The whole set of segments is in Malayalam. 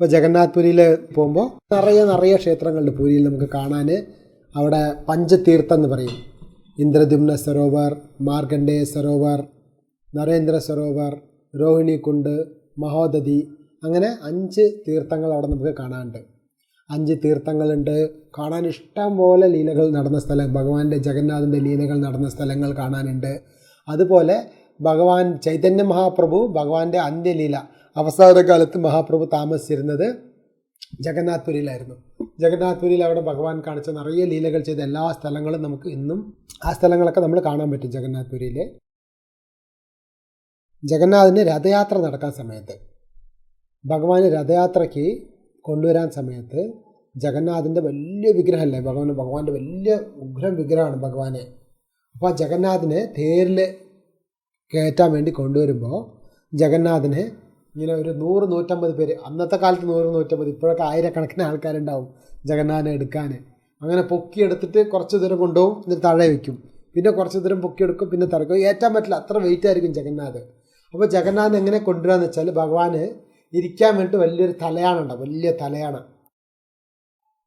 അപ്പോൾ ജഗന്നാഥ് പുരിയിൽ പോകുമ്പോൾ നിറയെ നിറയെ ക്ഷേത്രങ്ങളുണ്ട് പുരിയിൽ നമുക്ക് കാണാൻ അവിടെ പഞ്ചതീർത്ഥം എന്ന് പറയും. ഇന്ദ്രദ്യുമ്ന സരോവർ മാർഗണ്ഡേയ സരോവർ നരേന്ദ്ര സരോവർ രോഹിണി കുണ്ട് മഹോദതി അങ്ങനെ അഞ്ച് തീർത്ഥങ്ങൾ അവിടെ നമുക്ക് കാണാനുണ്ട്. അഞ്ച് തീർത്ഥങ്ങളുണ്ട്. കാണാൻ ഇഷ്ടം പോലെ ലീലകൾ നടന്ന സ്ഥലം ഭഗവാന്റെ ജഗന്നാഥന്റെ ലീലകൾ നടന്ന സ്ഥലങ്ങൾ കാണാനുണ്ട്. അതുപോലെ ഭഗവാൻ ചൈതന്യ മഹാപ്രഭു ഭഗവാന്റെ അന്ത്യലീല അവസാന കാലത്ത് മഹാപ്രഭു താമസിച്ചിരുന്നത് ജഗന്നാഥ് പുരിയിലായിരുന്നു ജഗന്നാഥ് പുരിയിൽ അവിടെ ഭഗവാൻ കാണിച്ച നിറയെ ലീലകൾ ചെയ്ത എല്ലാ സ്ഥലങ്ങളും നമുക്ക് ഇന്നും ആ സ്ഥലങ്ങളൊക്കെ നമ്മൾ കാണാൻ പറ്റും ജഗന്നാഥ് പുരിയിൽ ജഗന്നാഥിന് രഥയാത്ര നടക്കാൻ സമയത്ത് ഭഗവാന് രഥയാത്രയ്ക്ക് കൊണ്ടുവരാൻ സമയത്ത് ജഗന്നാഥിന്റെ വലിയ വിഗ്രഹമല്ലേ ഭഗവാൻ ഭഗവാന്റെ വലിയ ഉഗ്രം വിഗ്രഹമാണ് ഭഗവാനെ. അപ്പോൾ ആ ജഗന്നാഥിനെ തേരിൽ കയറ്റാൻ വേണ്ടി കൊണ്ടുവരുമ്പോൾ ജഗന്നാഥിനെ ഇങ്ങനെ ഒരു നൂറ് നൂറ്റമ്പത് പേര്. അന്നത്തെ കാലത്ത് നൂറ് നൂറ്റമ്പത് ഇപ്പോഴൊക്കെ ആയിരക്കണക്കിന് ആൾക്കാരുണ്ടാവും ജഗന്നാഥനെ എടുക്കാൻ അങ്ങനെ പൊക്കിയെടുത്തിട്ട് കുറച്ച് ദൂരം കൊണ്ടുപോകും എന്നിട്ട് താഴെ വയ്ക്കും. പിന്നെ കുറച്ച് ദൂരം പൊക്കിയെടുക്കും പിന്നെ തറക്കും ഏറ്റാൻ പറ്റില്ല അത്ര വെയിറ്റ് ആയിരിക്കും ജഗന്നാഥ്. അപ്പോൾ ജഗന്നാഥൻ എങ്ങനെ കൊണ്ടുവരാന്ന് വെച്ചാൽ ഭഗവാന് ഇരിക്കാൻ വേണ്ടി വലിയൊരു തലയാണുണ്ട് വലിയ തലയാണ്.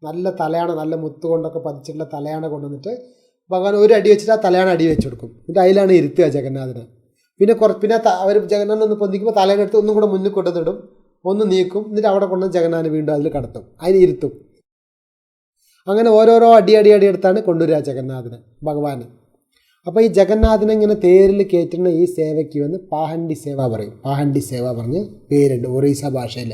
നല്ല തലയാണ് നല്ല മുത്ത് കൊണ്ടൊക്കെ പതിച്ചിട്ടുള്ള തലയാണ് കൊണ്ടുവന്നിട്ട് ഭഗവാൻ ഒരു അടി വെച്ചിട്ട് ആ തലയാണ് അടി വെച്ചു കൊടുക്കും. എന്നിട്ട് അതിലാണ് ഇരുത്തുക ജഗന്നാഥനെ. പിന്നെ കുറച്ച് പിന്നെ അവർ ജഗന്നാൻ ഒന്ന് പൊന്തിക്കുമ്പോൾ തലേന്റെ അടുത്ത് ഒന്നും കൂടെ മുന്നിൽ കൊണ്ടുവന്നിടും ഒന്ന് നീക്കും. എന്നിട്ട് അവിടെ കൊണ്ടുവന്ന് ജഗന്നാൻ വീണ്ടും അതിൽ കടത്തും. അതിന് ഇരുത്തും. അങ്ങനെ ഓരോരോ അടി അടി അടി എടുത്താണ് കൊണ്ടുവരിക ജഗന്നാഥനെ ഭഗവാന്. അപ്പോൾ ഈ ജഗന്നാഥനെ ഇങ്ങനെ തേരിൽ കയറ്റുന്ന ഈ സേവയ്ക്ക് വന്ന് പാഹണ്ടി സേവ പറയും. പാഹണ്ടി സേവ പറഞ്ഞ് പേരുണ്ട് ഒറീസ ഭാഷയിൽ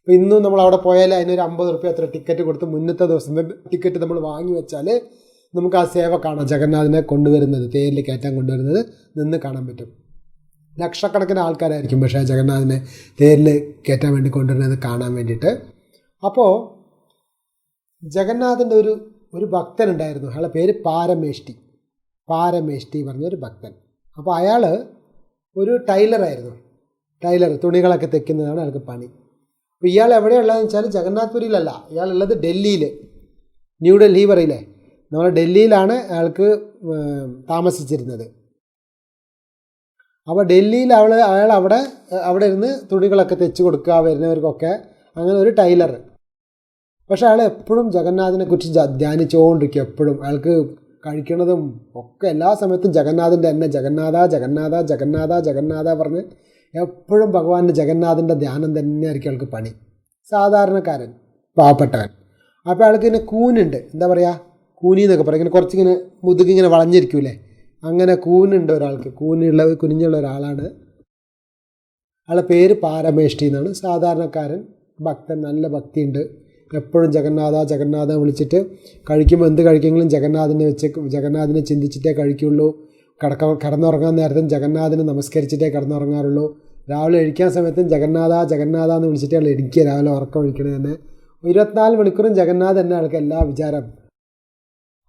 അപ്പോൾ ഇന്നും നമ്മൾ അവിടെ പോയാൽ അതിനൊരു അമ്പത് റുപ്യ അത്ര ടിക്കറ്റ് കൊടുത്ത് മുന്നത്തെ ദിവസം ടിക്കറ്റ് നമ്മൾ വാങ്ങി വെച്ചാൽ നമുക്ക് ആ സേവ കാണാം. ജഗന്നാഥനെ കൊണ്ടുവരുന്നത് തേരിൽ കയറ്റാൻ കൊണ്ടുവരുന്നത് നിന്ന് കാണാൻ പറ്റും. ലക്ഷക്കണക്കിന് ആൾക്കാരായിരിക്കും പക്ഷേ ജഗന്നാഥിനെ തേരിൽ കയറ്റാൻ വേണ്ടി കൊണ്ടുവരുന്നത് കാണാൻ വേണ്ടിയിട്ട്. അപ്പോൾ ജഗന്നാഥന്റെ ഒരു ഒരു ഭക്തനുണ്ടായിരുന്നു. അയാളുടെ പേര് പാരമേഷ്ടി. പാരമേഷ്ടി പറഞ്ഞൊരു ഭക്തൻ. അപ്പോൾ അയാൾ ഒരു ടൈലറായിരുന്നു ടൈലർ തുണികളൊക്കെ തെക്കുന്നതാണ് അയാൾക്ക് പണി. അപ്പോൾ ഇയാൾ എവിടെയുള്ളതെന്ന് വെച്ചാൽ ജഗന്നാഥ്പുരിയിലല്ല. ഇയാളുള്ളത് ഡൽഹിയിൽ ന്യൂഡൽഹി പറയില്ലേ? നമ്മൾ ഡൽഹിയിലാണ് അയാൾക്ക് താമസിച്ചിരുന്നത്. അപ്പോൾ ഡൽഹിയിൽ അവൾ അയാൾ അവിടെ അവിടെ ഇരുന്ന് തുണികളൊക്കെ തെച്ച് കൊടുക്കുക വരുന്നവർക്കൊക്കെ അങ്ങനെ ഒരു ടൈലർ. പക്ഷെ അയാൾ എപ്പോഴും ജഗന്നാഥിനെ കുറിച്ച് ധ്യാനിച്ചുകൊണ്ടിരിക്കും എപ്പോഴും. അയാൾക്ക് കഴിക്കണതും ഒക്കെ എല്ലാ സമയത്തും ജഗന്നാഥന്റെ തന്നെ. ജഗന്നാഥ ജഗന്നാഥ ജഗന്നാഥ ജഗന്നാഥ പറഞ്ഞ് എപ്പോഴും ഭഗവാന്റെ ജഗന്നാഥന്റെ ധ്യാനം തന്നെയായിരിക്കും അയാൾക്ക് പണി. സാധാരണക്കാരൻ പാവപ്പെട്ടവൻ. അപ്പോൾ അയാൾക്ക് ഇങ്ങനെ കൂനുണ്ട്. എന്താ പറയുക കൂനി എന്നൊക്കെ പറയും. ഇങ്ങനെ കുറച്ചിങ്ങനെ മുതുകിങ്ങനെ വളഞ്ഞിരിക്കൂലേ അങ്ങനെ കൂനുണ്ട് ഒരാൾക്ക്. കൂനുള്ള കുനിഞ്ഞുള്ള ഒരാളാണ്. ആളെ പേര് പാരമേഷ്ടി എന്നാണ്. സാധാരണക്കാരൻ ഭക്തൻ നല്ല ഭക്തിയുണ്ട്. എപ്പോഴും ജഗന്നാഥ ജഗന്നാഥ വിളിച്ചിട്ട് കഴിക്കുമ്പോൾ എന്ത് കഴിക്കെങ്കിലും ജഗന്നാഥനെ വെച്ച് ജഗന്നാഥനെ ചിന്തിച്ചിട്ടേ കഴിക്കുള്ളൂ. കിടക്ക കിടന്നുറങ്ങാൻ നേരത്തും ജഗന്നാഥനെ നമസ്കരിച്ചിട്ടേ കിടന്നുറങ്ങാറുള്ളൂ. രാവിലെ എഴിക്കാൻ സമയത്തും ജഗന്നാഥ ജഗന്നാഥ എന്ന് വിളിച്ചിട്ടേ എണിക്കുക രാവിലെ ഉറക്കം ഒഴിക്കണേ തന്നെ ഇരുപത്തിനാല് മണിക്കൂറും ജഗന്നാഥ് തന്നെ ആൾക്ക് എല്ലാ വിചാരം.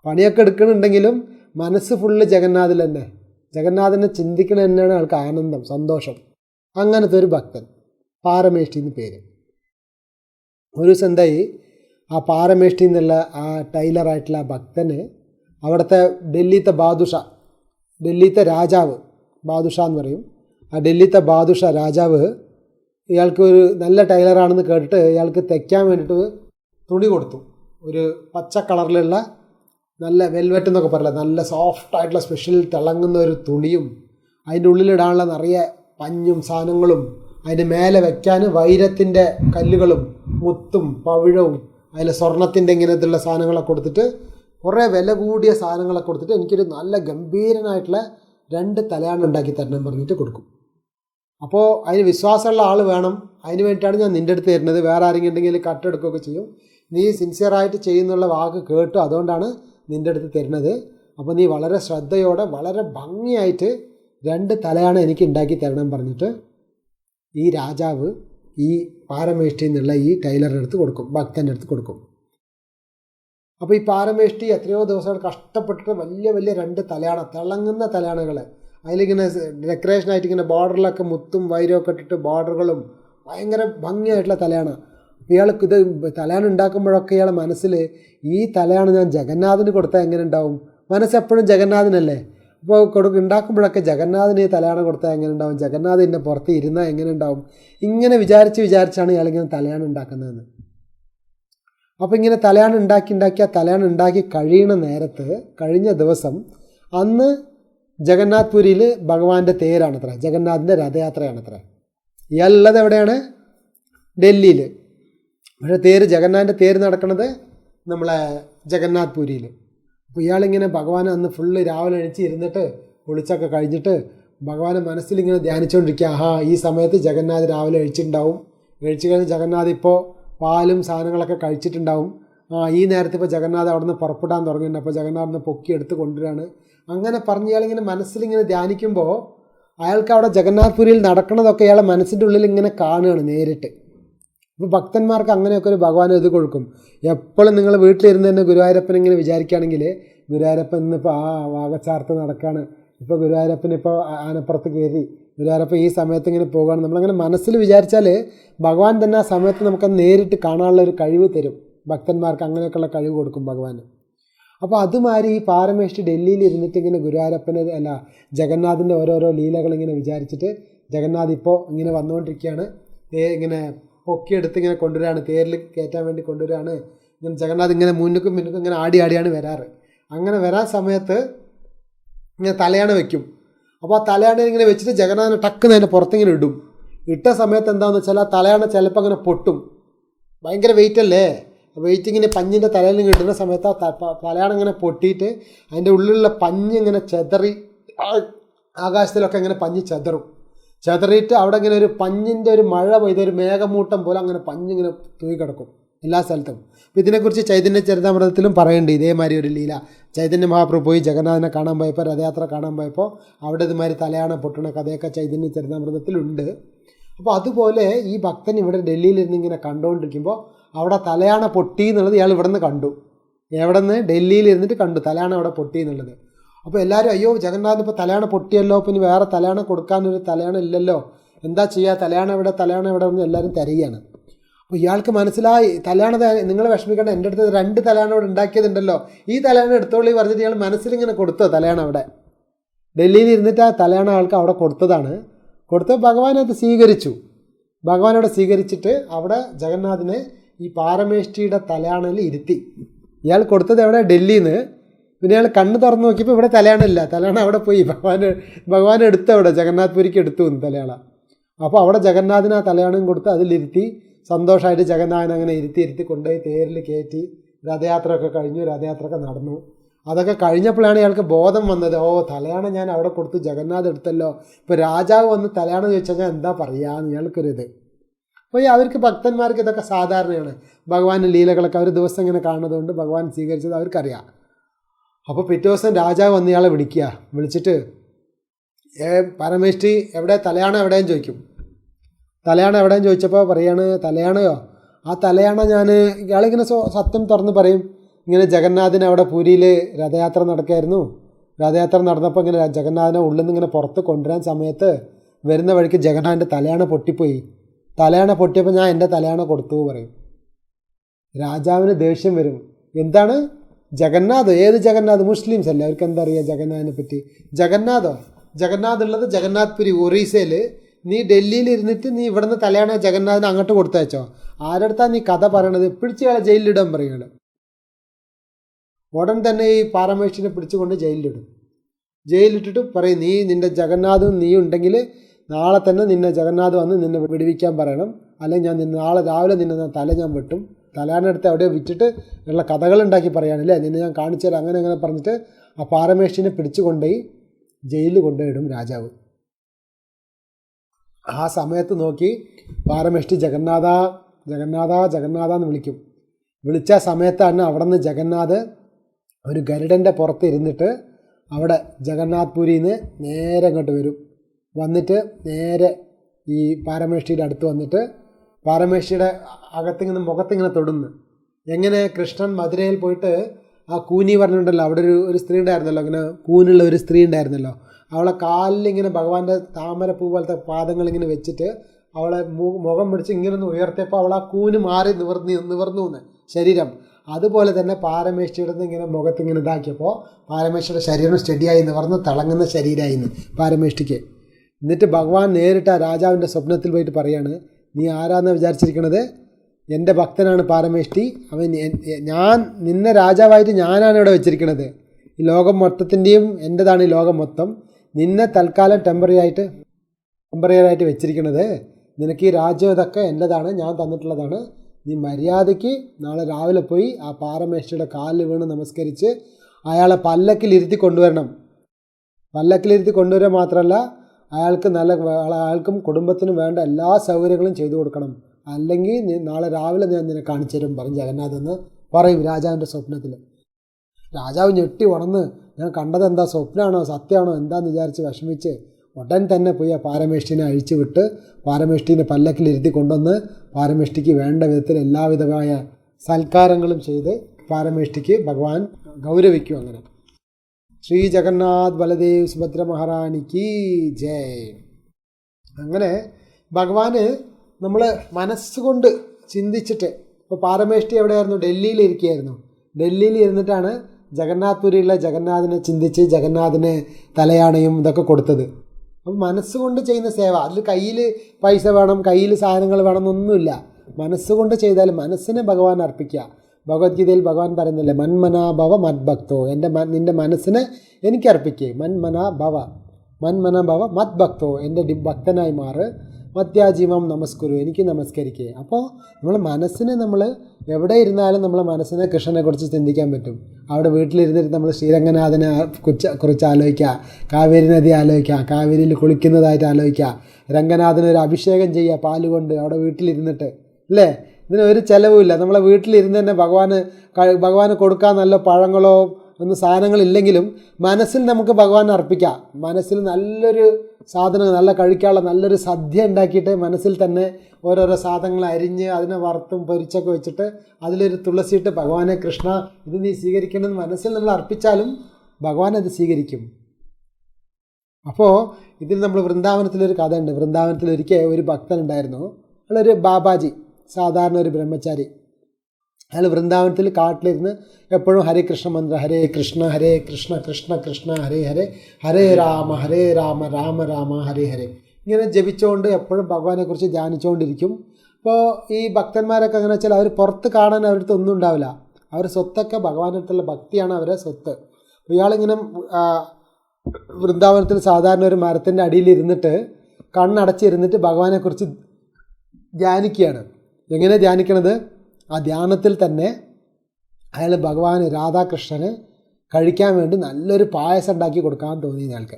പണിയൊക്കെ എടുക്കണുണ്ടെങ്കിലും മനസ്സ് ഫുള്ള് ജഗന്നാഥിൽ തന്നെ. ജഗന്നാഥനെ ചിന്തിക്കണ തന്നെയാണ് ആൾക്ക് ആനന്ദം സന്തോഷം. അങ്ങനത്തെ ഒരു ഭക്തൻ. പാരമേഷ്ടി എന്ന് പേര്. ഒരു ദിവസം എന്തായി? ആ പാരമേഷ്ടി എന്നുള്ള ആ ടൈലറായിട്ടുള്ള ആ ഭക്തന് അവിടുത്തെ ഡൽഹിത്തെ ബാദുഷ ഡൽഹിത്തെ രാജാവ് ബാദുഷ എന്ന് പറയും. ആ ഡൽഹിത്തെ ബാദുഷ രാജാവ് ഇയാൾക്ക് ഒരു നല്ല ടൈലറാണെന്ന് കേട്ടിട്ട് ഇയാൾക്ക് തയ്ക്കാൻ വേണ്ടിയിട്ട് തുണി കൊടുത്തു. ഒരു പച്ച കളറിലുള്ള നല്ല വെൽവെറ്റ് എന്നൊക്കെ പറയില്ല നല്ല സോഫ്റ്റ് ആയിട്ടുള്ള സ്പെഷ്യൽ തിളങ്ങുന്ന ഒരു തുണിയും അതിന്റെ ഉള്ളിലിടാനുള്ള നിറയെ പഞ്ഞും സാധനങ്ങളും അതിന്റെ മേലെ വെക്കാൻ വൈരത്തിന്റെ കല്ലുകളും മുത്തും പവിഴവും അതിൽ സ്വർണത്തിന്റെ ഇങ്ങനത്തുള്ള സാധനങ്ങളൊക്കെ കൊടുത്തിട്ട് കുറേ വില കൂടിയ സാധനങ്ങളൊക്കെ കൊടുത്തിട്ട് എനിക്കൊരു നല്ല ഗംഭീരനായിട്ടുള്ള രണ്ട് തലയാണ് ഉണ്ടാക്കി തരണം പറഞ്ഞിട്ട് കൊടുക്കും. അപ്പോൾ അതിന് വിശ്വാസമുള്ള ആൾ വേണം. അതിന് വേണ്ടിയിട്ടാണ് ഞാൻ നിന്റെ അടുത്ത് തരുന്നത്. വേറെ ആരെങ്കിലും ഉണ്ടെങ്കിൽ കട്ടെടുക്കുകയൊക്കെ ചെയ്യും. നീ സിൻസിയറായിട്ട് ചെയ്യുന്നുള്ള വാക്ക് കേട്ടു. അതുകൊണ്ടാണ് നിന്റെ അടുത്ത് തരുന്നത്. അപ്പോൾ നീ വളരെ ശ്രദ്ധയോടെ വളരെ ഭംഗിയായിട്ട് രണ്ട് തലയാണ് എനിക്ക് ഉണ്ടാക്കി തരണം പറഞ്ഞിട്ട് ഈ രാജാവ് ഈ പാരമേഷ്ടി എന്നുള്ള ഈ ടൈലറിന്റെ അടുത്ത് കൊടുക്കും ഭക്തന്റെ അടുത്ത് കൊടുക്കും. അപ്പോൾ ഈ പാരമേഷ്ടി എത്രയോ ദിവസങ്ങൾ കഷ്ടപ്പെട്ടിട്ട് വലിയ വലിയ രണ്ട് തലയാണ തിളങ്ങുന്ന തലയാണകൾ. അതിലിങ്ങനെ ഡെക്കറേഷനായിട്ട് ഇങ്ങനെ ബോർഡറിലൊക്കെ മുത്തും വൈരമൊക്കെ ഇട്ടിട്ട് ബോർഡറുകളും ഭയങ്കര ഭംഗിയായിട്ടുള്ള തലയാണ്. ഇയാൾക്ക് ഇത് തലയാണ് ഉണ്ടാക്കുമ്പോഴൊക്കെ ഇയാളെ മനസ്സിൽ ഈ തലയാണ് ഞാൻ ജഗന്നാഥന് കൊടുത്താൽ എങ്ങനെ ഉണ്ടാവും മനസ്സെപ്പോഴും ജഗന്നാഥനല്ലേ? അപ്പോൾ കൊടുക്ക ഉണ്ടാക്കുമ്പോഴൊക്കെ ജഗന്നാഥന് തലയാണ് കൊടുത്താൽ എങ്ങനെ ഉണ്ടാവും ജഗന്നാഥ് എന്റെ പുറത്ത് ഇരുന്നാൽ എങ്ങനെ ഉണ്ടാവും ഇങ്ങനെ വിചാരിച്ച് വിചാരിച്ചാണ് ഇയാളിങ്ങനെ തലയാണ് ഉണ്ടാക്കുന്നതെന്ന്. അപ്പോൾ ഇങ്ങനെ തലയാണ് ഉണ്ടാക്കി ഉണ്ടാക്കി ആ തലയാണ് ഉണ്ടാക്കി കഴിയണ നേരത്ത് കഴിഞ്ഞ ദിവസം അന്ന് ജഗന്നാഥ് പുരിയിൽ ഭഗവാന്റെ തേരാണത്ര ജഗന്നാഥിന്റെ രഥയാത്രയാണത്ര. ഇയാളുള്ളത് എവിടെയാണ്? ഡൽഹിയിൽ പക്ഷേ തേര് ജഗന്നാഥന്റെ തേര് നടക്കുന്നത് നമ്മളെ ജഗന്നാഥ് പുരിയിൽ അപ്പോൾ ഇയാളിങ്ങനെ ഭഗവാൻ അന്ന് ഫുള്ള് രാവിലെ എണിച്ച് ഇരുന്നിട്ട് കുളിച്ചൊക്കെ കഴിഞ്ഞിട്ട് ഭഗവാനെ മനസ്സിലിങ്ങനെ ധ്യാനിച്ചുകൊണ്ടിരിക്കുക ആഹാ ഈ സമയത്ത് ജഗന്നാഥ് രാവിലെ എഴിച്ചിട്ടുണ്ടാവും എഴിച്ച് കഴിഞ്ഞ് ജഗന്നാഥ് ഇപ്പോൾ പാലും സാധനങ്ങളൊക്കെ കഴിച്ചിട്ടുണ്ടാവും. ആ ഈ നേരത്തെ ഇപ്പോൾ ജഗന്നാഥ് അവിടെ നിന്ന് പുറപ്പെടാൻ തുടങ്ങിയിട്ടുണ്ട് അപ്പോൾ ജഗന്നാഥിനെ പൊക്കി എടുത്ത് കൊണ്ടുവരാണ്. അങ്ങനെ പറഞ്ഞ് ഇയാളിങ്ങനെ മനസ്സിലിങ്ങനെ ധ്യാനിക്കുമ്പോൾ അയാൾക്ക് അവിടെ ജഗന്നാഥ് ജഗന്നാഥ്പുരിയിൽ നടക്കുന്നതൊക്കെ ഇയാളെ മനസ്സിന്റെ ഉള്ളിൽ ഇങ്ങനെ കാണുകയാണ് നേരിട്ട്. അപ്പോൾ ഭക്തന്മാർക്ക് അങ്ങനെയൊക്കെ ഒരു ഭഗവാൻ ഇത് കൊടുക്കും. എപ്പോഴും നിങ്ങൾ വീട്ടിലിരുന്ന് തന്നെ ഗുരുവായൂരപ്പൻ ഇങ്ങനെ വിചാരിക്കുകയാണെങ്കിൽ ഗുരുവായൂരപ്പൻ ഇന്നിപ്പോൾ ആ വാഗച്ചാർത്ത് നടക്കുകയാണ് ഇപ്പോൾ ഗുരുവായൂരപ്പൻ ഇപ്പോൾ ആനപ്പുറത്ത് കയറി ഗുരുവായൂരപ്പൻ ഈ സമയത്ത് ഇങ്ങനെ പോകുകയാണ് നമ്മളങ്ങനെ മനസ്സിൽ വിചാരിച്ചാൽ ഭഗവാൻ തന്നെ ആ സമയത്ത് നമുക്ക് നേരിട്ട് കാണാനുള്ള ഒരു കഴിവ് തരും. ഭക്തന്മാർക്ക് അങ്ങനെയൊക്കെയുള്ള കഴിവ് കൊടുക്കും ഭഗവാൻ അപ്പോൾ അതുമാതിരി ഈ പാരമേഷ്ടി ഡൽഹിയിൽ ഇരുന്നിട്ട് ഇങ്ങനെ ഗുരുവായൂരപ്പനെ അല്ല ജഗന്നാഥിന്റെ ഓരോരോ ലീലകൾ ഇങ്ങനെ വിചാരിച്ചിട്ട് ജഗന്നാഥ് ഇപ്പോൾ ഇങ്ങനെ വന്നുകൊണ്ടിരിക്കുകയാണ്. ഇങ്ങനെ പൊക്കിയെടുത്ത് ഇങ്ങനെ കൊണ്ടുവരാണ് തേരിൽ കയറ്റാൻ വേണ്ടി കൊണ്ടുവരാണ്. ഇങ്ങനെ ജഗന്നാഥ് ഇങ്ങനെ മുന്നുക്കും മുന്നുക്കും ഇങ്ങനെ ആടി ആടിയാണ് വരാറ്. അങ്ങനെ വരാൻ സമയത്ത് ഇങ്ങനെ തലയാണ് വെക്കും. അപ്പോൾ ആ തലയാണ ഇങ്ങനെ വെച്ചിട്ട് ജഗന്നാഥനെ ടക്കുന്ന് അതിന്റെ പുറത്തിങ്ങനെ ഇടും. ഇട്ട സമയത്ത് എന്താണെന്ന് വെച്ചാൽ ആ തലയാണ ചിലപ്പോൾ അങ്ങനെ പൊട്ടും. ഭയങ്കര വെയിറ്റ് അല്ലേ? വെയിറ്റ് ഇങ്ങനെ പഞ്ഞിന്റെ തലയിൽ കിട്ടുന്ന സമയത്ത് ആ തലയാണ് ഇങ്ങനെ പൊട്ടിയിട്ട് അതിന്റെ ഉള്ളിലുള്ള പഞ്ഞ് ഇങ്ങനെ ചെതറി ആകാശത്തിലൊക്കെ ഇങ്ങനെ പഞ്ഞ് ചെതറും. ചെതറിയിട്ട് അവിടെ ഇങ്ങനെ ഒരു പഞ്ഞിന്റെ ഒരു മഴ പെയ്ത ഒരു മേഘമൂട്ടം പോലെ അങ്ങനെ പഞ്ഞിങ്ങനെ തൂങ്ങി കിടക്കും എല്ലാ സ്ഥലത്തും. അപ്പോൾ ഇതിനെക്കുറിച്ച് ചൈതന്യ ചരിതാമൃതത്തിലും പറയുന്നുണ്ട് ഇതേമാതിരി ഒരു ലീല. ചൈതന്യ മഹാപ്രഭു പോയി ജഗന്നാഥനെ കാണാൻ പോയപ്പോൾ രഥയാത്ര കാണാൻ പോയപ്പോൾ അവിടെ ഇതുമാതിരി തലയാണ പൊട്ടണ കഥയൊക്കെ ചൈതന്യ ചരിതാമൃതത്തിലുണ്ട്. അപ്പോൾ അതുപോലെ ഈ ഭക്തൻ ഇവിടെ ഡൽഹിയിലിരുന്ന് ഇങ്ങനെ കണ്ടുകൊണ്ടിരിക്കുമ്പോൾ അവിടെ തലയാണ പൊട്ടി എന്നുള്ളത് ഇയാൾ ഇവിടെ നിന്ന് കണ്ടു. എവിടെ നിന്ന് ഡൽഹിയിൽ ഇരുന്നിട്ട് കണ്ടു തലയാണ അവിടെ പൊട്ടി എന്നുള്ളത്. അപ്പോൾ എല്ലാവരും അയ്യോ ജഗന്നാഥ് ഇപ്പോൾ തലയാണ പൊട്ടിയല്ലോ പിന്നെ വേറെ തലയാണ കൊടുക്കാനൊരു തലയാണ ഇല്ലല്ലോ. എന്താ ചെയ്യുക തലയാണ എവിടെ? തലയാണ എവിടെ? എന്ന് എല്ലാവരും തരികയാണ് അപ്പോൾ ഇയാൾക്ക് മനസ്സിലായി തലയാണ നിങ്ങൾ വിഷമിക്കേണ്ട എന്റെ അടുത്ത് രണ്ട് തലയാണ ഇവിടെ ഉണ്ടാക്കിയതുണ്ടല്ലോ. ഈ തലയാണ എടുത്തോളി പറഞ്ഞിട്ട് ഇയാൾ മനസ്സിലിങ്ങനെ കൊടുത്തോ തലയാണ അവിടെ. ഡൽഹിയിൽ ഇരുന്നിട്ട് ആ തലയാണ ആൾക്ക് അവിടെ കൊടുത്തതാണ്. കൊടുത്ത് ഭഗവാൻ അത് സ്വീകരിച്ചു. ഭഗവാൻ അവിടെ സ്വീകരിച്ചിട്ട് അവിടെ ജഗന്നാഥിനെ ഈ പാരമേഷ്ടിയുടെ തലയാണയിൽ ഇരുത്തി. ഇയാൾ കൊടുത്തത് എവിടെ? ഡൽഹിയിൽ നിന്ന്. പിന്നെ അയാൾ കണ്ണ് തുറന്ന് നോക്കിയപ്പോൾ ഇവിടെ തലയാണില്ല. തലയാണ അവിടെ പോയി. ഭഗവാൻ ഭഗവാൻ എടുത്തു അവിടെ ജഗന്നാഥ് പുരിക്ക് എടുത്തു എന്ന് തലയാള. അപ്പോൾ അവിടെ ജഗന്നാഥിന് ആ തലയാണും കൊടുത്ത് അതിലിരുത്തി സന്തോഷമായിട്ട് ജഗന്നാഥൻ അങ്ങനെ ഇരുത്തി ഇരുത്തി കൊണ്ടുപോയി തേരിൽ കയറ്റി രഥയാത്രയൊക്കെ കഴിഞ്ഞു. രഥയാത്രയൊക്കെ നടന്നു. അതൊക്കെ കഴിഞ്ഞപ്പോഴാണ് ഇയാൾക്ക് ബോധം വന്നത്. ഓ തലയാണ ഞാൻ അവിടെ കൊടുത്തു. ജഗന്നാഥ് എടുത്തല്ലോ. ഇപ്പോൾ രാജാവ് വന്ന് തലയാണ ചോദിച്ചാൽ ഞാൻ എന്താ പറയുക ഇയാൾക്കൊരിത്. അപ്പോൾ ഈ അവർക്ക് ഭക്തന്മാർക്ക് ഇതൊക്കെ സാധാരണയാണ്. ഭഗവാന്റെ ലീലകളൊക്കെ അവർ ദിവസം ഇങ്ങനെ കാണുന്നതുകൊണ്ട് ഭഗവാൻ സ്വീകരിച്ചത് അവർക്കറിയാം. അപ്പോൾ പിറ്റേ ദിവസം രാജാവ് വന്ന് ഇയാളെ വിളിക്കുക. വിളിച്ചിട്ട് ഏ പരമേഷ്ടി എവിടെ? തലയാണ് എവിടെയും ചോദിക്കും. തലയാണ് എവിടെയും ചോദിച്ചപ്പോൾ പറയാണ് തലയാണയോ? ആ തലയാണ ഞാൻ ഇയാളിങ്ങനെ സത്യം തുറന്ന് പറയും. ഇങ്ങനെ ജഗന്നാഥിന് അവിടെ പൂരിയിൽ രഥയാത്ര നടക്കായിരുന്നു. രഥയാത്ര നടന്നപ്പോൾ ഇങ്ങനെ ജഗന്നാഥനെ ഉള്ളിൽ നിന്ന് ഇങ്ങനെ പുറത്ത് കൊണ്ടുവരാൻ സമയത്ത് വരുന്ന വഴിക്ക് ജഗന്നാഥന്റെ തലയാണ പൊട്ടിപ്പോയി. തലയാണ പൊട്ടിയപ്പോൾ ഞാൻ എന്റെ തലയാണ കൊടുത്തു പറയും. രാജാവിന് ദേഷ്യം വരും. എന്താണ്? ജഗന്നാഥ് ഏത് ജഗന്നാഥ്? മുസ്ലിംസ് അല്ലേ? അവർക്ക് എന്താ അറിയാം ജഗന്നാഥിനെ പറ്റി? ജഗന്നാഥോ? ജഗന്നാഥ് ഉള്ളത് ജഗന്നാഥ് പുരി ഒറീസയിൽ നീ ഡൽഹിയിൽ ഇരുന്നിട്ട് നീ ഇവിടുന്ന് തലയാണ ജഗന്നാഥിനെ അങ്ങോട്ട് കൊടുത്തയച്ചോ? ആരടുത്താ നീ കഥ പറയണത്? പിടിച്ച് കളെ ജയിലിലിടാൻ പറയുകയാണ് ഉടൻ തന്നെ ഈ പാരമേഷ്ടിനെ പിടിച്ചുകൊണ്ട് ജയിലിലിടും. ജയിലിട്ടിട്ട് പറയും നീ നിന്റെ ജഗന്നാഥും നീ ഉണ്ടെങ്കിൽ നാളെ തന്നെ നിന്നെ ജഗന്നാഥ് വന്ന് നിന്നെ വിടുവിക്കാൻ പറയണം. അല്ലെങ്കിൽ ഞാൻ നിന്നെ നാളെ രാവിലെ നിന്നെ തല ഞാൻ വെട്ടും. തലാനെടുത്ത് അവിടെ വിറ്റിട്ട് ഉള്ള കഥകളുണ്ടാക്കി പറയാനല്ലേ? നിന്നെ ഞാൻ കാണിച്ചു തരാം. അങ്ങനെ അങ്ങനെ പറഞ്ഞിട്ട് ആ പാരമേഷിനെ പിടിച്ചു കൊണ്ടുപോയി ജയിലിൽ കൊണ്ടുപോയിടും രാജാവ്. ആ സമയത്ത് നോക്കി പാരമേഷ്ടി ജഗന്നാഥ ജഗന്നാഥ ജഗന്നാഥ എന്ന് വിളിക്കും. വിളിച്ച സമയത്താണ് അവിടെ നിന്ന് ജഗന്നാഥ് ഒരു ഗരുഡന്റെ പുറത്ത് ഇരുന്നിട്ട് അവിടെ ജഗന്നാഥ് പുരിയിൽ നിന്ന് നേരെ അങ്ങോട്ട് വരും. വന്നിട്ട് നേരെ ഈ പാരമേഷ്ടിയുടെ അടുത്ത് വന്നിട്ട് പാരമേഷ്ടിയുടെ അകത്തിങ്ങനെ മുഖത്തിങ്ങനെ തൊടുന്നു. എങ്ങനെ കൃഷ്ണൻ മധുരയിൽ പോയിട്ട് ആ കൂനി പറഞ്ഞിട്ടുണ്ടല്ലോ അവിടെ ഒരു ഒരു സ്ത്രീ ഉണ്ടായിരുന്നല്ലോ അങ്ങനെ കൂനുള്ള ഒരു സ്ത്രീ ഉണ്ടായിരുന്നല്ലോ. അവളെ കാലിലിങ്ങനെ ഭഗവാന്റെ താമരപ്പൂ പോലത്തെ പാദങ്ങൾ ഇങ്ങനെ വെച്ചിട്ട് അവളെ മുഖം പിടിച്ച് ഇങ്ങനെ ഒന്ന് ഉയർത്തിയപ്പോൾ അവൾ ആ കൂന് മാറി നിവർന്ന് നിവർന്നു എന്ന് ശരീരം. അതുപോലെ തന്നെ പാരമേശ്വരിയുടെ ഇങ്ങനെ മുഖത്ത് ഇങ്ങനെ ഇതാക്കിയപ്പോൾ പാരമേശ്വരുടെ ശരീരം സ്റ്റഡിയായി നിവർന്ന് തിളങ്ങുന്ന ശരീരമായി എന്ന് പാരമേഷ്ടിക്ക്. എന്നിട്ട് ഭഗവാൻ നേരിട്ട് ആ രാജാവിന്റെ സ്വപ്നത്തിൽ പോയിട്ട് പറയാണ് നീ ആരാന്ന് വിചാരിച്ചിരിക്കണത്? എന്റെ ഭക്തനാണ് പാരമേഷ്ടി. അവൻ ഞാൻ നിന്നെ രാജാവായിട്ട് ഞാനാണ് ഇവിടെ വെച്ചിരിക്കുന്നത് ഈ ലോകം മൊത്തത്തിന്റെയും എന്റെതാണ് ഈ ലോകം മൊത്തം. നിന്നെ തൽക്കാലം ടെമ്പററി ആയിട്ട് ടെമ്പററി ആയിട്ട് വെച്ചിരിക്കുന്നത് നിനക്ക് ഈ രാജ്യം ഇതൊക്കെ എന്റെതാണ് ഞാൻ തന്നിട്ടുള്ളതാണ്. നീ മര്യാദയ്ക്ക് നാളെ രാവിലെ പോയി ആ പാരമേഷ്ടിയുടെ കാലിൽ വീണ് നമസ്കരിച്ച് അയാളെ പല്ലക്കിലിരുത്തി കൊണ്ടുവരണം. പല്ലക്കിലിരുത്തി കൊണ്ടുവരിക മാത്രമല്ല അയാൾക്ക് നല്ല അയാൾക്കും കുടുംബത്തിനും വേണ്ട എല്ലാ സൗകര്യങ്ങളും ചെയ്തു കൊടുക്കണം. അല്ലെങ്കിൽ നാളെ രാവിലെ ഞാൻ നിന്നെ കാണിച്ചു തരും പറഞ്ഞു ജഗന്നാഥ് എന്ന്. പറയും രാജാവിന്റെ സ്വപ്നത്തിൽ രാജാവ് ഞെട്ടി ഉണർന്ന് ഞാൻ കണ്ടത് എന്താ? സ്വപ്നമാണോ സത്യമാണോ? എന്താന്ന് വിചാരിച്ച് വിഷമിച്ച് ഉടൻ തന്നെ പോയി ആ പാരമേഷ്ടിനെ അഴിച്ചു വിട്ട് പാരമേഷ്ടിനെ പല്ലക്കിലിരുത്തി കൊണ്ടുവന്ന് പാരമേഷ്ടിക്ക് വേണ്ട വിധത്തിൽ എല്ലാവിധമായ സൽക്കാരങ്ങളും ചെയ്ത് പാരമേഷ്ടിക്ക് ഭഗവാൻ ഗൗരവിക്കും അങ്ങനെ. ശ്രീ ജഗന്നാഥ് ബലദേവ് സുഭദ്ര മഹാറാണിക്ക് ജയ്. അങ്ങനെ ഭഗവാന് നമ്മൾ മനസ്സുകൊണ്ട് ചിന്തിച്ചിട്ട് ഇപ്പോൾ പാരമേഷ്ടി എവിടെയായിരുന്നു? ഡൽഹിയിൽ ഇരിക്കുകയായിരുന്നു ഡൽഹിയിൽ ഇരുന്നിട്ടാണ് ജഗന്നാഥ് പുരിയിലെ ജഗന്നാഥിനെ ചിന്തിച്ച് ജഗന്നാഥിന് തലയാണയും ഇതൊക്കെ കൊടുത്തത്. അപ്പം മനസ്സുകൊണ്ട് ചെയ്യുന്ന സേവ അതിൽ കയ്യിൽ പൈസ വേണം കയ്യിൽ സാധനങ്ങൾ വേണം എന്നൊന്നുമില്ല. മനസ്സുകൊണ്ട് ചെയ്താൽ മനസ്സിനെ ഭഗവാൻ അർപ്പിക്കുക. ഭഗവത്ഗീതയിൽ ഭഗവാൻ പറയുന്നില്ലേ മന്മനാഭവ മദ്ഭക്തോ. എന്റെ നിന്റെ മനസ്സിനെ എനിക്ക് അർപ്പിക്കേ. മന്മനാഭവ മന്മനാഭവ മന്മന ഭവ മത് ഭക്തോ എന്റെ ഭക്തനായി മാറ്. മത്യാജീവം നമസ്കുരു. എനിക്ക് നമസ്കരിക്കേ. അപ്പോൾ നമ്മൾ മനസ്സിനെ നമ്മൾ എവിടെ ഇരുന്നാലും നമ്മളെ മനസ്സിനെ കൃഷ്ണനെക്കുറിച്ച് ചിന്തിക്കാൻ പറ്റും. അവിടെ വീട്ടിലിരുന്നിട്ട് നമ്മൾ ശ്രീരംഗനാഥനെ കുറിച്ച് കുറിച്ച് ആലോചിക്കുക കാവേരി നദി ആലോചിക്കുക കാവേരിയിൽ കുളിക്കുന്നതായിട്ട് ആലോചിക്കുക രംഗനാഥന് ഒരു അഭിഷേകം ചെയ്യുക പാലുകൊണ്ട് അവിടെ വീട്ടിലിരുന്നിട്ട്. അല്ലേ? ഇതിന് ഒരു ചിലവുമില്ല. നമ്മളെ വീട്ടിലിരുന്ന് തന്നെ ഭഗവാന് ഭഗവാന് കൊടുക്കാൻ നല്ല പഴങ്ങളോ ഒന്നും സാധനങ്ങളില്ലെങ്കിലും മനസ്സിൽ നമുക്ക് ഭഗവാൻ അർപ്പിക്കാം. മനസ്സിൽ നല്ലൊരു സാധനം നല്ല കഴിക്കാനുള്ള നല്ലൊരു സദ്യ ഉണ്ടാക്കിയിട്ട് മനസ്സിൽ തന്നെ ഓരോരോ സാധനങ്ങൾ അരിഞ്ഞ് അതിനെ വറുത്തും പൊരിച്ചൊക്കെ വെച്ചിട്ട് അതിലൊരു തുളസിയിട്ട് ഭഗവാനെ കൃഷ്ണ ഇത് നീ സ്വീകരിക്കണമെന്ന് മനസ്സിൽ നമ്മൾ അർപ്പിച്ചാലും ഭഗവാൻ അത് സ്വീകരിക്കും. അപ്പോൾ ഇതിൽ നമ്മൾ വൃന്ദാവനത്തിലൊരു കഥ ഉണ്ട് വൃന്ദാവനത്തിലൊരിക്കൽ ഒരു ഭക്തൻ ഉണ്ടായിരുന്നു. അയാളൊരു ബാബാജി. സാധാരണ ഒരു ബ്രഹ്മചാരി. അയാൾ വൃന്ദാവനത്തിൽ കാട്ടിലിരുന്ന് എപ്പോഴും ഹരേ കൃഷ്ണ മന്ത്ര ഹരേ കൃഷ്ണ ഹരേ കൃഷ്ണ കൃഷ്ണ കൃഷ്ണ ഹരേ ഹരേ ഹരേ രാമ ഹരേ രാമ രാമ രാമ ഹരേ ഹരേ. ഇങ്ങനെ ജപിച്ചുകൊണ്ട് എപ്പോഴും ഭഗവാനെക്കുറിച്ച് ധ്യാനിച്ചുകൊണ്ടിരിക്കും അപ്പോൾ ഈ ഭക്തന്മാരൊക്കെ അങ്ങനെ വെച്ചാൽ അവർ പുറത്ത് കാണാൻ അവരുടെ അടുത്ത് ഒന്നും ഉണ്ടാവില്ല. അവർ സ്വത്തൊക്കെ ഭഗവാന്റെ അടുത്തുള്ള ഭക്തിയാണ് അവരെ സ്വത്ത്. ഇയാളിങ്ങനെ വൃന്ദാവനത്തിൽ സാധാരണ ഒരു മരത്തിന്റെ അടിയിൽ ഇരുന്നിട്ട് കണ്ണടച്ചിരുന്നിട്ട് ഭഗവാനെക്കുറിച്ച് ധ്യാനിക്കുകയാണ്. എങ്ങനെ ധ്യാനിക്കണത്? ആ ധ്യാനത്തിൽ തന്നെ അയാൾ ഭഗവാൻ രാധാകൃഷ്ണന് കഴിക്കാൻ വേണ്ടി നല്ലൊരു പായസം ഉണ്ടാക്കി കൊടുക്കാൻ തോന്നി അയാൾക്ക്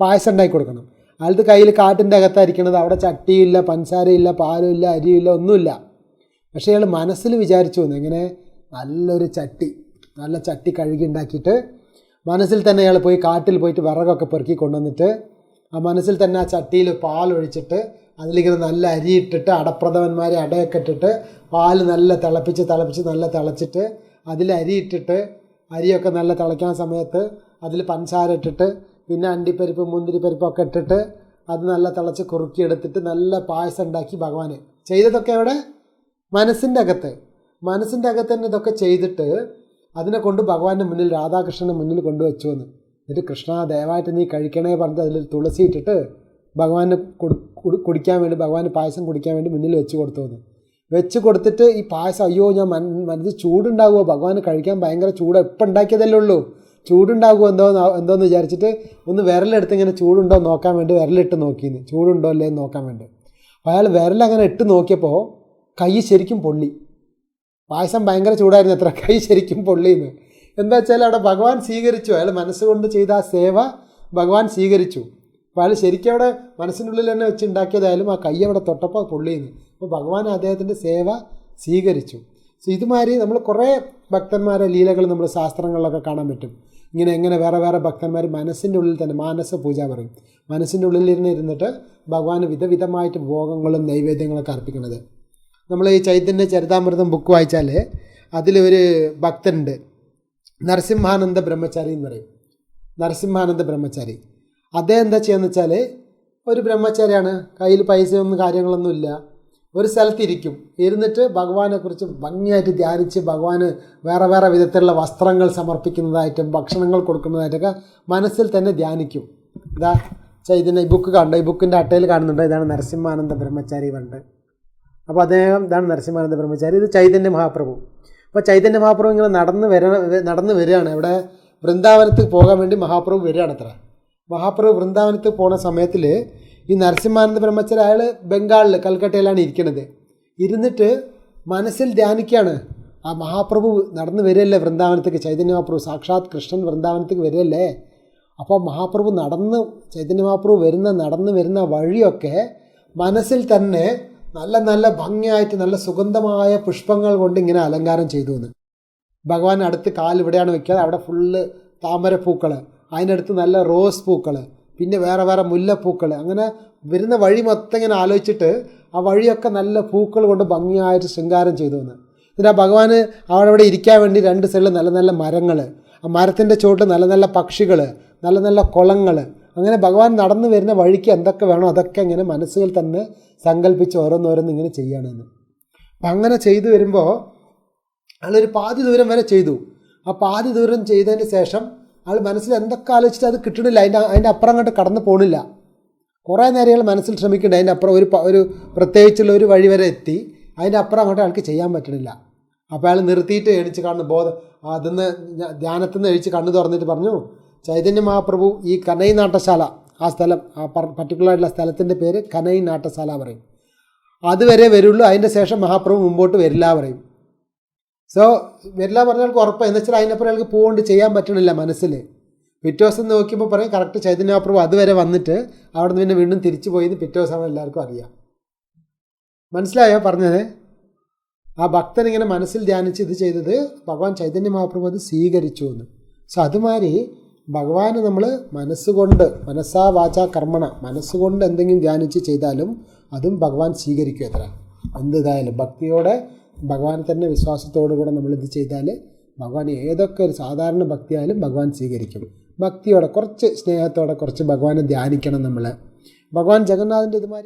പായസം ഉണ്ടാക്കി കൊടുക്കണം. അയാളുടെ കയ്യിൽ കാട്ടിന്റെ അകത്തായിരിക്കണത്. അവിടെ ചട്ടിയില്ല പഞ്ചസാരയില്ല പാലുമില്ല അരിയില്ല ഒന്നുമില്ല. പക്ഷേ അയാൾ മനസ്സിൽ വിചാരിച്ചു വന്നു എങ്ങനെ നല്ലൊരു ചട്ടി നല്ല ചട്ടി കഴുകി ഉണ്ടാക്കിയിട്ട് മനസ്സിൽ തന്നെ അയാൾ പോയി കാട്ടിൽ പോയിട്ട് വിറകൊക്കെ പെറുക്കി കൊണ്ടുവന്നിട്ട് ആ മനസ്സിൽ തന്നെ ആ ചട്ടിയിൽ പാൽ ഒഴിച്ചിട്ട് അതിലിങ്ങനെ നല്ല അരി ഇട്ടിട്ട് അടപ്രഥമന്മാരെ അടയൊക്കെ ഇട്ടിട്ട് പാൽ നല്ല തിളപ്പിച്ച് തിളപ്പിച്ച് നല്ല തിളച്ചിട്ട് അതിൽ അരി ഇട്ടിട്ട് അരിയൊക്കെ നല്ല തിളയ്ക്കാൻ സമയത്ത് അതിൽ പഞ്ചസാര ഇട്ടിട്ട് പിന്നെ അണ്ടിപ്പരിപ്പ് മുന്തിരിപ്പരിപ്പൊക്കെ ഇട്ടിട്ട് അത് നല്ല തിളച്ച് കുറുക്കിയെടുത്തിട്ട് നല്ല പായസം ഉണ്ടാക്കി ഭഗവാന്. ചെയ്തതൊക്കെ അവിടെ മനസ്സിന്റെ അകത്ത്. മനസ്സിന്റെ അകത്ത് തന്നെ ഇതൊക്കെ ചെയ്തിട്ട് അതിനെ കൊണ്ട് ഭഗവാന്റെ മുന്നിൽ രാധാകൃഷ്ണന്റെ മുന്നിൽ കൊണ്ടുവച്ചു എന്ന്. എന്നിട്ട് കൃഷ്ണ ദയവായിട്ട് നീ കഴിക്കണേ പറഞ്ഞിട്ട് അതിൽ തുളസി ഇട്ടിട്ട് ഭഗവാന് കുടി- കുടിക്കാൻ വേണ്ടി ഭഗവാന് പായസം കുടിക്കാൻ വേണ്ടി മുന്നിൽ വെച്ച് കൊടുത്തു വന്ന് വെച്ച് കൊടുത്തിട്ട് ഈ പായസം അയ്യോ ഞാൻ മൻ മനസ്സിൽ ചൂടുണ്ടാകുമോ ഭഗവാന് കഴിക്കാൻ ഭയങ്കര ചൂട്. എപ്പോൾ ഉണ്ടാക്കിയതല്ലേ ഉള്ളൂ. ചൂടുണ്ടാകുമോ എന്തോ എന്തോന്ന് വിചാരിച്ചിട്ട് ഒന്ന് വിരലെടുത്ത് ഇങ്ങനെ ചൂടുണ്ടോ നോക്കാൻ വേണ്ടി വിരലിട്ട് നോക്കിയെന്ന് ചൂടുണ്ടോ അല്ലേ നോക്കാൻ വേണ്ടി. അപ്പോൾ അയാൾ വിരലങ്ങനെ ഇട്ട് നോക്കിയപ്പോൾ കൈ ശരിക്കും പൊള്ളി. പായസം ഭയങ്കര ചൂടായിരുന്നു എത്ര കൈ ശരിക്കും പൊള്ളിയെന്ന് എന്താ വെച്ചാൽ അവിടെ ഭഗവാൻ സ്വീകരിച്ചു. അയാൾ മനസ്സുകൊണ്ട് ചെയ്ത ആ സേവ ഭഗവാൻ സ്വീകരിച്ചു. അപ്പോൾ അയാൾ ശരിക്കും അവിടെ മനസ്സിനുള്ളിൽ തന്നെ വെച്ച് ഉണ്ടാക്കിയതായാലും ആ കൈ അവിടെ തൊട്ടപ്പോൾ പൊള്ളിയെന്ന്. അപ്പോൾ ഭഗവാൻ അദ്ദേഹത്തിന്റെ സേവ സ്വീകരിച്ചു. സോ ഇതുമാതിരി നമ്മൾ കുറേ ഭക്തന്മാരെ ലീലകൾ നമ്മൾ ശാസ്ത്രങ്ങളിലൊക്കെ കാണാൻ പറ്റും. ഇങ്ങനെ എങ്ങനെ വേറെ വേറെ ഭക്തന്മാർ മനസ്സിന്റെ ഉള്ളിൽ തന്നെ മാനസ പൂജ പറയും. മനസ്സിന്റെ ഉള്ളിൽ ഇരുന്ന് ഇരുന്നിട്ട് ഭഗവാന് വിധവിധമായിട്ട് ഭോഗങ്ങളും നൈവേദ്യങ്ങളൊക്കെ അർപ്പിക്കുന്നത്. നമ്മൾ ഈ ചൈതന്യ ചരിതാമൃതം ബുക്ക് വായിച്ചാൽ അതിലൊരു ഭക്തനുണ്ട്. നരസിംഹാനന്ദ ബ്രഹ്മചാരി എന്ന് പറയും. നരസിംഹാനന്ദ ബ്രഹ്മചാരി. അദ്ദേഹം എന്താ ചെയ്യുന്നത് വെച്ചാൽ ഒരു ബ്രഹ്മചാരിയാണ് കയ്യിൽ പൈസയൊന്നും കാര്യങ്ങളൊന്നും ഇല്ല. ഒരു സ്ഥലത്ത് ഇരിക്കും. ഇരുന്നിട്ട് ഭഗവാനെക്കുറിച്ച് ഭംഗിയായിട്ട് ധ്യാനിച്ച് ഭഗവാന് വേറെ വേറെ വിധത്തിലുള്ള വസ്ത്രങ്ങൾ സമർപ്പിക്കുന്നതായിട്ടും ഭക്ഷണങ്ങൾ കൊടുക്കുന്നതായിട്ടൊക്കെ മനസ്സിൽ തന്നെ ധ്യാനിക്കും. ഇതാ ചൈതന്യ ഈ ബുക്ക് കണ്ടോ? ഈ ബുക്കിന്റെ അട്ടയിൽ കാണുന്നുണ്ട്? ഇതാണ് നരസിംഹാനന്ദ ബ്രഹ്മചാരി പണ്ട്. അപ്പോൾ അദ്ദേഹം ഇതാണ് നരസിംഹാനന്ദ ബ്രഹ്മചാരി. ഇത് ചൈതന്യ മഹാപ്രഭു. അപ്പോൾ ചൈതന്യ മഹാപ്രഭു ഇങ്ങനെ നടന്ന് വര നടന്ന് വരികയാണ്. ഇവിടെ വൃന്ദാവനത്തിൽ പോകാൻ വേണ്ടി മഹാപ്രഭു വരികയാണ് അത്ര. മഹാപ്രഭു വൃന്ദാവനത്ത് പോണ സമയത്തിൽ ഈ നരസിംഹാനന്ദ ബ്രഹ്മചാരി അയാൾ ബംഗാളിൽ കൽക്കട്ടയിലാണ് ഇരിക്കുന്നത്. ഇരുന്നിട്ട് മനസ്സിൽ ധ്യാനിക്കുകയാണ് ആ മഹാപ്രഭു നടന്ന് വരികയല്ലേ വൃന്ദാവനത്തേക്ക്? ചൈതന്യ മഹാപ്രഭു സാക്ഷാത് കൃഷ്ണൻ വൃന്ദാവനത്തേക്ക് വരികയല്ലേ? അപ്പോൾ മഹാപ്രഭു നടന്ന് ചൈതന്യ മഹാപ്രഭു വരുന്ന നടന്നു വരുന്ന വഴിയൊക്കെ മനസ്സിൽ തന്നെ നല്ല നല്ല ഭംഗിയായിട്ട് നല്ല സുഗന്ധമായ പുഷ്പങ്ങൾ കൊണ്ട് ഇങ്ങനെ അലങ്കാരം ചെയ്തു എന്ന് ഭഗവാൻ അടുത്ത് കാൽ ഇവിടെയാണ് വെക്കുക. അവിടെ ഫുള്ള് താമരപ്പൂക്കൾ അതിനടുത്ത് നല്ല റോസ് പൂക്കൾ പിന്നെ വേറെ വേറെ മുല്ലപ്പൂക്കൾ. അങ്ങനെ വരുന്ന വഴി മൊത്തം ഇങ്ങനെ ആലോചിച്ചിട്ട് ആ വഴിയൊക്കെ നല്ല പൂക്കൾ കൊണ്ട് ഭംഗിയായിട്ട് ശൃംഗാരം ചെയ്തു എന്ന്. എന്നിട്ട് ആ ഭഗവാന് അവിടെ അവിടെ ഇരിക്കാൻ വേണ്ടി രണ്ട് സൈഡിൽ നല്ല നല്ല മരങ്ങൾ ആ മരത്തിന്റെ ചുവട്ടിൽ നല്ല നല്ല പക്ഷികൾ നല്ല നല്ല കുളങ്ങൾ. അങ്ങനെ ഭഗവാൻ നടന്നു വരുന്ന വഴിക്ക് എന്തൊക്കെ വേണോ അതൊക്കെ ഇങ്ങനെ മനസ്സുകൾ തന്നെ സങ്കല്പിച്ച് ഓരോന്നോരോന്ന് ഇങ്ങനെ ചെയ്യണമെന്ന് അപ്പം അങ്ങനെ ചെയ്തു വരുമ്പോൾ അയാളൊരു പാതി ദൂരം വരെ ചെയ്തു. ആ പാതി ദൂരം ചെയ്തതിന് ശേഷം അയാൾ മനസ്സിൽ എന്തൊക്കെ ആലോചിച്ചിട്ട് അത് കിട്ടണില്ല. അതിന്റെ അതിന്റെ അപ്പുറം അങ്ങോട്ട് കടന്നു പോകണില്ല കുറേ നേരം അയാൾ മനസ്സിൽ ശ്രമിക്കുന്നുണ്ട്. അതിന്റെ അപ്പുറം ഒരു ഒരു പ്രത്യേകിച്ചുള്ള ഒരു വഴി വരെ എത്തി. അതിന്റെ അപ്പുറം അങ്ങോട്ട് അയാൾക്ക് ചെയ്യാൻ പറ്റണില്ല. അപ്പോൾ അയാൾ നിർത്തിയിട്ട് എണിച്ച് കണ്ണ് ബോധം അതിന്ന് ധ്യാനത്തിൽ നിന്ന് എഴിച്ച് കണ്ണ് തുറന്നിട്ട് പറഞ്ഞു ചൈതന്യ മഹാപ്രഭു ഈ കനൈ നാട്ടശാല ആ സ്ഥലം ആ പർട്ടിക്കുലർ ആയിട്ടുള്ള സ്ഥലത്തിന്റെ പേര് കനൈ നാട്ടശാല പറയും. അതുവരെ വരുള്ളൂ. അതിന്റെ ശേഷം മഹാപ്രഭു മുമ്പോട്ട് വരില്ല പറയും. സോ വരില്ല പറഞ്ഞാൽ ഉറപ്പ്. എന്ന് വെച്ചാൽ അതിനപ്പുറം അയാൾക്ക് പോകൊണ്ട് ചെയ്യാൻ പറ്റണില്ല മനസ്സിൽ പിറ്റേ ദിവസം നോക്കിയപ്പോൾ പറയും കറക്റ്റ് ചൈതന്യപ്രഭു അതുവരെ വന്നിട്ട് അവിടെ നിന്ന് പിന്നെ വീണ്ടും തിരിച്ചു പോയി പിറ്റേ ദിവസമാണ് എല്ലാവർക്കും അറിയാം. മനസ്സിലായോ പറഞ്ഞത്? ആ ഭക്തൻ ഇങ്ങനെ മനസ്സിൽ ധ്യാനിച്ച് ഇത് ചെയ്തത് ഭഗവാൻ ചൈതന്യ മഹാപ്രഭു അത് സ്വീകരിച്ചു എന്ന്. സോ അതുമാതിരി ഭഗവാന് നമ്മൾ മനസ്സുകൊണ്ട് മനസ്സാ വാച കർമ്മണ മനസ്സുകൊണ്ട് എന്തെങ്കിലും ധ്യാനിച്ച് ചെയ്താലും അതും ഭഗവാൻ സ്വീകരിക്കും എത്ര എന്തായാലും ഭക്തിയോടെ ഭഗവാൻ തന്നെ വിശ്വാസത്തോടു കൂടെ നമ്മളിത് ചെയ്താൽ ഭഗവാൻ ഏതൊക്കെ ഒരു സാധാരണ ഭക്തിയായാലും ഭഗവാൻ സ്വീകരിക്കും. ഭക്തിയോടെ കുറച്ച് സ്നേഹത്തോടെ കുറച്ച് ഭഗവാനെ ധ്യാനിക്കണം നമ്മൾ. ഭഗവാൻ ജഗന്നാഥന്റെ ഇതുമാതിരി